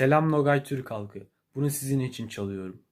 Selam Nogay Türk halkı. Bunu sizin için çalıyorum.